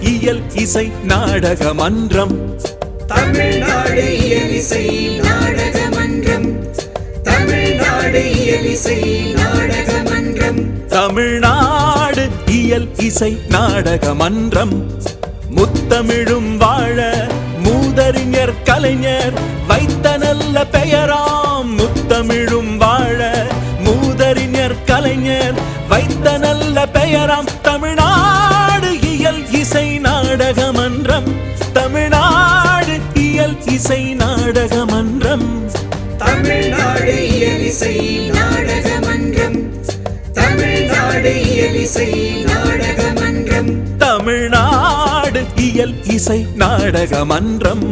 இயல் இசை நாடக மன்றம் தமிழ்நாடு இயலிசை நாடக மன்றம் தமிழ்நாடு இயலிசை நாடக மன்றம் தமிழ்நாடு இயல் இசை நாடக மன்றம் முத்தமிழும் வாழ மூதறிஞர் கலைஞர் வைத்த நல்ல பெயராம். முத்தமிழும் வாழ மூதறிஞர் கலைஞர் வைத்த நல்ல பெயராம். தமிழ்நாடு இசை நாடக மன்றம் தமிழ்நாடு இயலிசை நாடக மன்றம் தமிழ்நாடு இயலிசை நாடக மன்றம் தமிழ்நாடு இயல் இசை நாடக மன்றம்